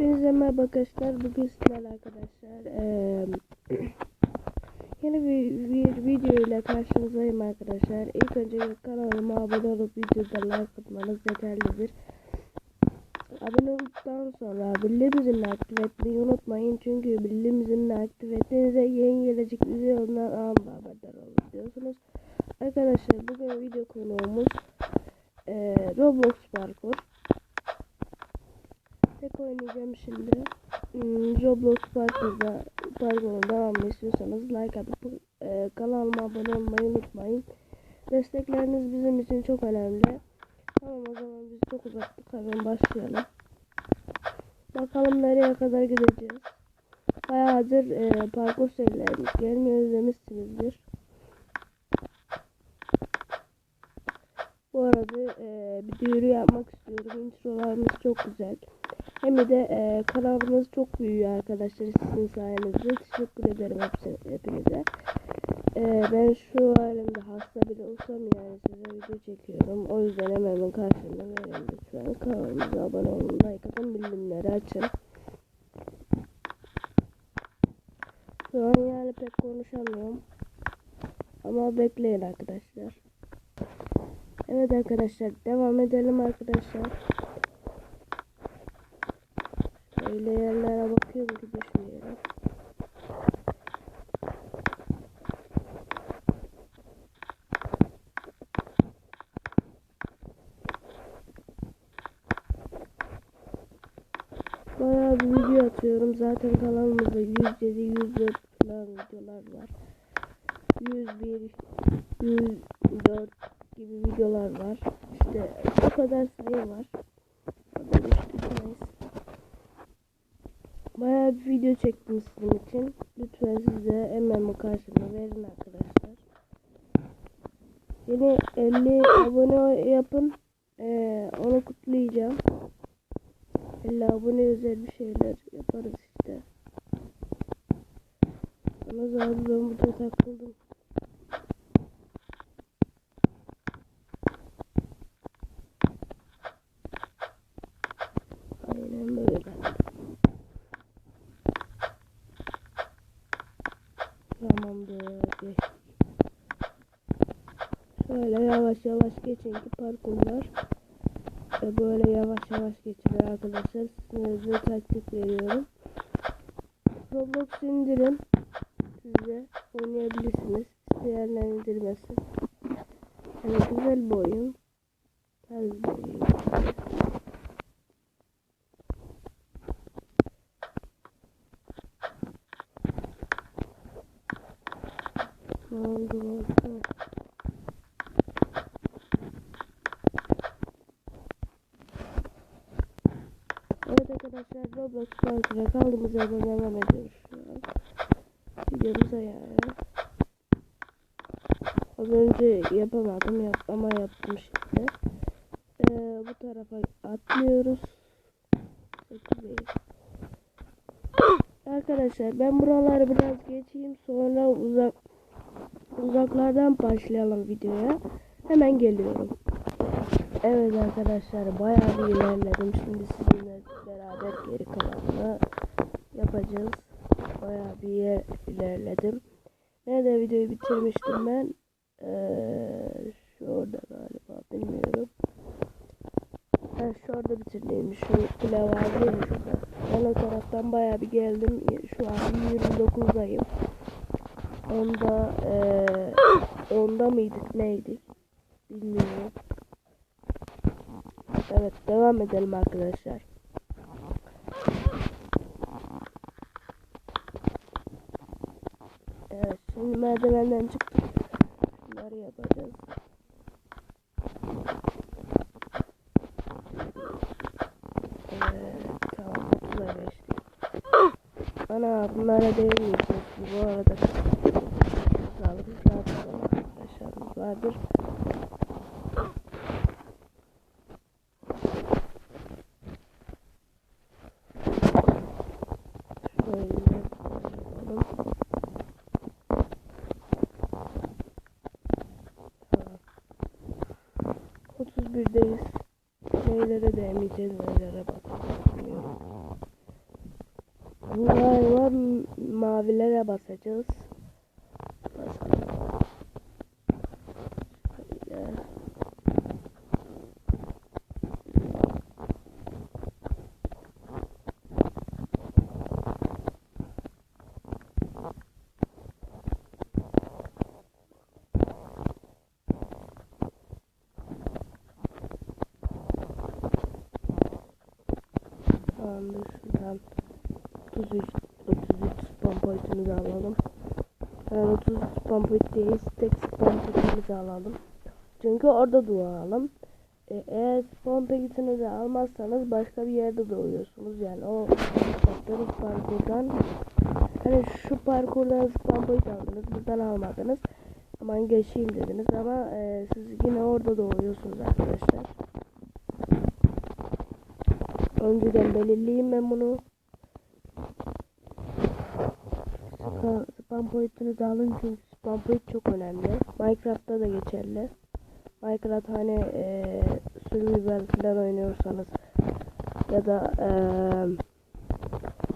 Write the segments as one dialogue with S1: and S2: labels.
S1: Herkese merhaba arkadaşlar. Bugün sizlerle arkadaşlar eee, yeni bir, bir video ile karşınızdayım arkadaşlar. İlk önce kanalıma abone olup videoda like atmanız yeterlidir. Abone olduktan sonra bildirim zilini aktif etmeyi unutmayın. Çünkü bildirim zilini aktif ettiğinizde yeni gelecek videolarından anında haberdar olabiliyorsunuz. Arkadaşlar bugün video konuğumuz eee, Roblox parkur. Oynayacağım şimdi. Hmm, Roblox Parkur'da Parkur'un devamını istiyorsanız like atıp e, kanalıma abone olmayı unutmayın. Destekleriniz bizim için çok önemli. Tamam o zaman biz çok uzattık hemen başlayalım. Bakalım nereye kadar gideceğiz. Bayağıdır e, parkur gelmiyor özlemişsinizdir. Bu arada e, bir duyuru yapmak istiyorum. Introlarımız çok güzel. Hem de e, kanalımız çok büyüyor arkadaşlar sizin sayenizde. Teşekkür ederim hepsi, hepinize. E, ben şu halimde hasta bile olsam yani size video çekiyorum. O yüzden hemen hemen karşılığını verin lütfen. Kanalımıza abone olun, like atın, bildirimleri açın. Şu an yani pek konuşamıyorum. Ama bekleyin arkadaşlar. Evet arkadaşlar devam edelim arkadaşlar. Öyle yerlere bakıyorum ki düşmüyorum. Bayağı bir video atıyorum. Zaten kanalımızda 107, 104 falan videolar var. 101, 104 gibi videolar var. İşte o kadar sayı var. Bayağı bir video çektim sizin için. Lütfen size hemen karşılığını verin arkadaşlar. Yeni 50 abone yapın. Ee, onu kutlayacağım. 50 abone özel bir şeyler yaparız işte. Ama zaten ben burada takıldım. Aynen böyle. Yavaş yavaş geçin ki parkurlar e, böyle yavaş yavaş geçilir arkadaşlar. Size taktik veriyorum. Roblox indirin. Size oynayabilirsiniz. İsteyenler indirmesin. Yani güzel bir oyun. Tarz bir oyun. Ne oldu oldu? Evet arkadaşlar Roblox Parkı'na kaldığımız yerden devam ediyoruz şu an. Videomuza yani. Az önce yapamadım yap ama yaptım şimdi. Ee, bu tarafa atlıyoruz. Arkadaşlar ben buraları biraz geçeyim sonra uzak uzaklardan başlayalım videoya. Hemen geliyorum. Evet arkadaşlar bayağı bir ilerledim. Şimdi sizinle beraber geri kalanını yapacağız. Bayağı bir yer ilerledim. Nerede videoyu bitirmiştim ben? Ee, şurada galiba bilmiyorum. Ben şurada bitirdim. Şu kule vardı ya şurada. Ben o taraftan bayağı bir geldim. Şu an 29'dayım. Onda ee, onda mıydık neydik? Bilmiyorum. Evet devam edelim arkadaşlar. Evet şimdi merdivenden çıktık. Bunları yapacağız. Evet tamam 30'a geçtik. Ana bunlara değmeyeceğiz. Bu arada sağlık zaten arkadaşlarımız vardır. Şöyle yapalım. Tamam. 31'deyiz. Neylere değmeyeceğiz neylere bakmıyorum. Galiba mavilere basacağız. Basalım. Şöyle. Tamamdır şuradan 33 33 spam pointimizi alalım. Yani 33 spam point değil tek spam pointimizi alalım. Çünkü orada doğalım. E, eğer spam pointinizi almazsanız başka bir yerde doğuyorsunuz. Yani o yaptığınız parkurdan hani şu parkurdan spam point aldınız buradan almadınız. Aman geçeyim dediniz ama e, siz yine orada doğuyorsunuz arkadaşlar. Önceden belirleyeyim ben bunu. Spam, boyutunu da alın çünkü spam boyut çok önemli. Minecraft'ta da geçerli. Minecraft hani e, survival falan oynuyorsanız ya da e,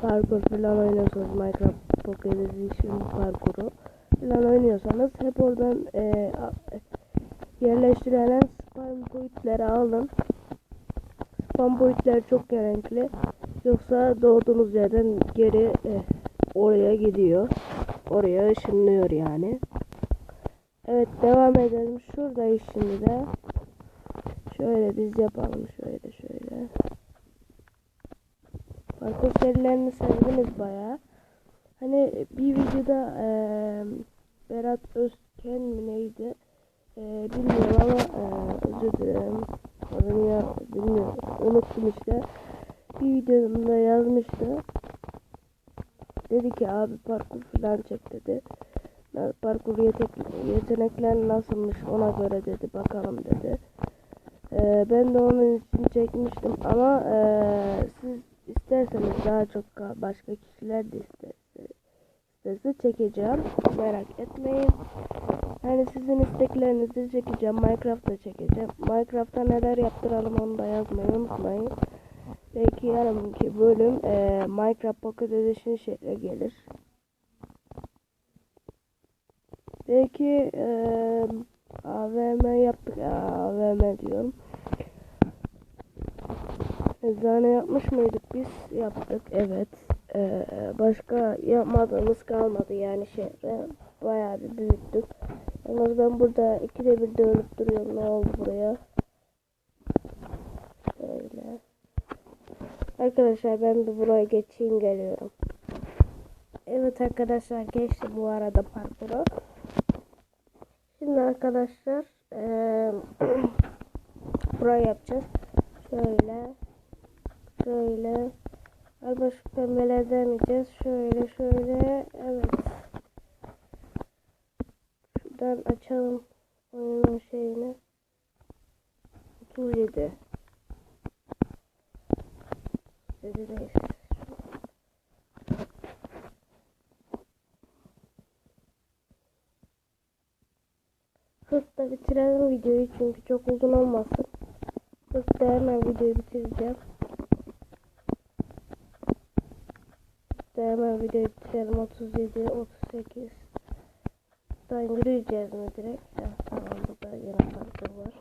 S1: parkur falan oynuyorsanız Minecraft Pocket Edition parkuru falan oynuyorsanız hep oradan e, yerleştirilen spam boyutları alın. Spam boyutlar çok gerekli. Yoksa doğduğunuz yerden geri e, oraya gidiyor. Oraya ışınlıyor yani. Evet devam edelim. Şuradayız şimdi de. Şöyle biz yapalım. Şöyle şöyle. Parkur serilerini sevdiniz baya. Hani bir videoda e, Berat Özken mi neydi? E, bilmiyorum ama e, özür dilerim. Adını ya, bilmiyorum. Unuttum işte. Bir videomda yazmıştı. Dedi ki abi parkur falan çek dedi. Parkur yetek, yetenekler nasılmış ona göre dedi bakalım dedi. Ee, ben de onun için çekmiştim ama ee, siz isterseniz daha çok ka- başka kişiler de isterse, isterse çekeceğim. Merak etmeyin. Yani sizin isteklerinizi çekeceğim. Minecraft'ta çekeceğim. Minecraft'ta neler yaptıralım onu da yazmayı unutmayın. Belki yarınki bölüm eee, Minecraft Pocket Edition şekle gelir. Belki eee AVM yaptık. AVM diyorum. Eczane yapmış mıydık biz? Yaptık. Evet. Eee, başka yapmadığımız kalmadı yani şehre. Bayağı bir büyüttük. Yalnız ben burada ikide bir dönüp duruyorum. Ne oldu buraya? Şöyle. Arkadaşlar ben bir buraya geçeyim geliyorum. Evet arkadaşlar geçtim bu arada parkuru. Şimdi arkadaşlar eee buraya yapacağız. Şöyle. Şöyle. Galiba şu pembeler demeyeceğiz. Şöyle şöyle. Evet. Şuradan açalım oyunun şeyini. 37. Dedi. Hızla bitirelim videoyu çünkü çok uzun olmasın. Hızla hemen videoyu bitireceğim. Hızla hemen videoyu bitirelim. 37, 38. Daha yürüyeceğiz mi direkt? Ya, tamam burada yine parkur var.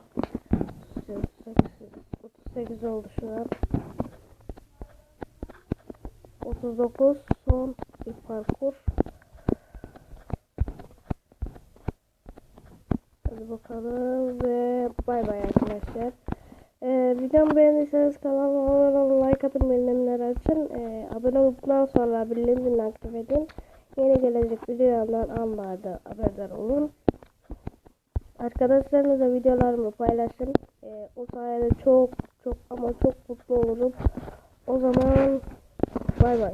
S1: 38, 38 oldu şu an. 39 son bir parkur. Hadi bakalım ve bay bay arkadaşlar. Ee, videomu beğendiyseniz kanalıma abone olun, like atın, bildirimleri açın. Ee, abone olduktan sonra bildirim zilini aktif edin. Yeni gelecek videolardan anlarda haberdar olun. Arkadaşlarınızla videolarımı paylaşın. Ee, o sayede çok çok ama çok mutlu olurum. O zaman bay bay.